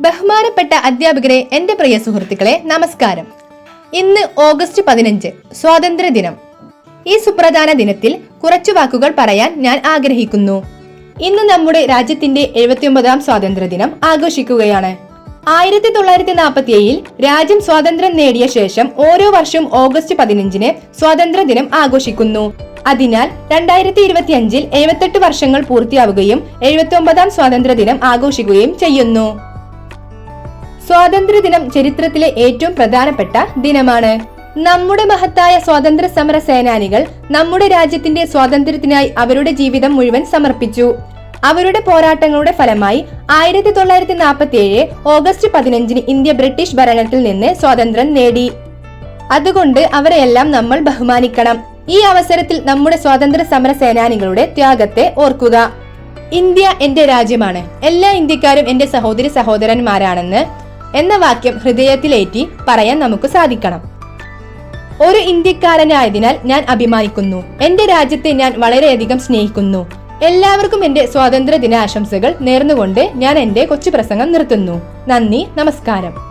ബഹുമാനപ്പെട്ട അധ്യാപകരെ എന്റെ പ്രിയ സുഹൃത്തുക്കളെ നമസ്കാരം. ഇന്ന് ഓഗസ്റ്റ് പതിനഞ്ച് സ്വാതന്ത്ര്യ ദിനം. ഈ സുപ്രധാന ദിനത്തിൽ കുറച്ചു വാക്കുകൾ പറയാൻ ഞാൻ ആഗ്രഹിക്കുന്നു. ഇന്ന് നമ്മുടെ രാജ്യത്തിന്റെ എഴുപത്തിയൊമ്പതാം സ്വാതന്ത്ര്യ ദിനം ആഘോഷിക്കുകയാണ്. ആയിരത്തി തൊള്ളായിരത്തി നാൽപ്പത്തി ഏഴിൽ രാജ്യം സ്വാതന്ത്ര്യം നേടിയ ശേഷം ഓരോ വർഷവും ഓഗസ്റ്റ് പതിനഞ്ചിന് സ്വാതന്ത്ര്യ ദിനം ആഘോഷിക്കുന്നു. അതിനാൽ രണ്ടായിരത്തി ഇരുപത്തി അഞ്ചിൽ എഴുപത്തെട്ട് വർഷങ്ങൾ പൂർത്തിയാവുകയും എഴുപത്തി ഒമ്പതാം സ്വാതന്ത്ര്യ ദിനം ആഘോഷിക്കുകയും ചെയ്യുന്നു. സ്വാതന്ത്ര്യദിനം ചരിത്രത്തിലെ ഏറ്റവും പ്രധാനപ്പെട്ട ദിനമാണ്. നമ്മുടെ മഹത്തായ സ്വാതന്ത്ര്യ സമര സേനാനികൾ നമ്മുടെ രാജ്യത്തിന്റെ സ്വാതന്ത്ര്യത്തിനായി അവരുടെ ജീവിതം മുഴുവൻ സമർപ്പിച്ചു. അവരുടെ പോരാട്ടങ്ങളുടെ ഫലമായി ആയിരത്തി തൊള്ളായിരത്തി നാൽപ്പത്തി ഏഴ് ഓഗസ്റ്റ് പതിനഞ്ചിന് ഇന്ത്യ ബ്രിട്ടീഷ് ഭരണത്തിൽ നിന്ന് സ്വാതന്ത്ര്യം നേടി. അതുകൊണ്ട് അവരെയെല്ലാം നമ്മൾ ബഹുമാനിക്കണം. ഈ അവസരത്തിൽ നമ്മുടെ സ്വാതന്ത്ര്യ സമര സേനാനികളുടെ ത്യാഗത്തെ ഓർക്കുക. ഇന്ത്യ എന്റെ രാജ്യമാണ്. എല്ലാ ഇന്ത്യക്കാരും എന്റെ സഹോദരി സഹോദരന്മാരാണെന്ന് എന്ന വാക്യം ഹൃദയത്തിലേറ്റി പറയാൻ നമുക്ക് സാധിക്കണം. ഒരു ഇന്ത്യക്കാരനായതിനാൽ ഞാൻ അഭിമാനിക്കുന്നു. എന്റെ രാജ്യത്തെ ഞാൻ വളരെയധികം സ്നേഹിക്കുന്നു. എല്ലാവർക്കും എന്റെ സ്വാതന്ത്ര്യ ദിനാശംസകൾ നേർന്നുകൊണ്ട് ഞാൻ എന്റെ കൊച്ചു പ്രസംഗം നിർത്തുന്നു. നന്ദി നമസ്കാരം.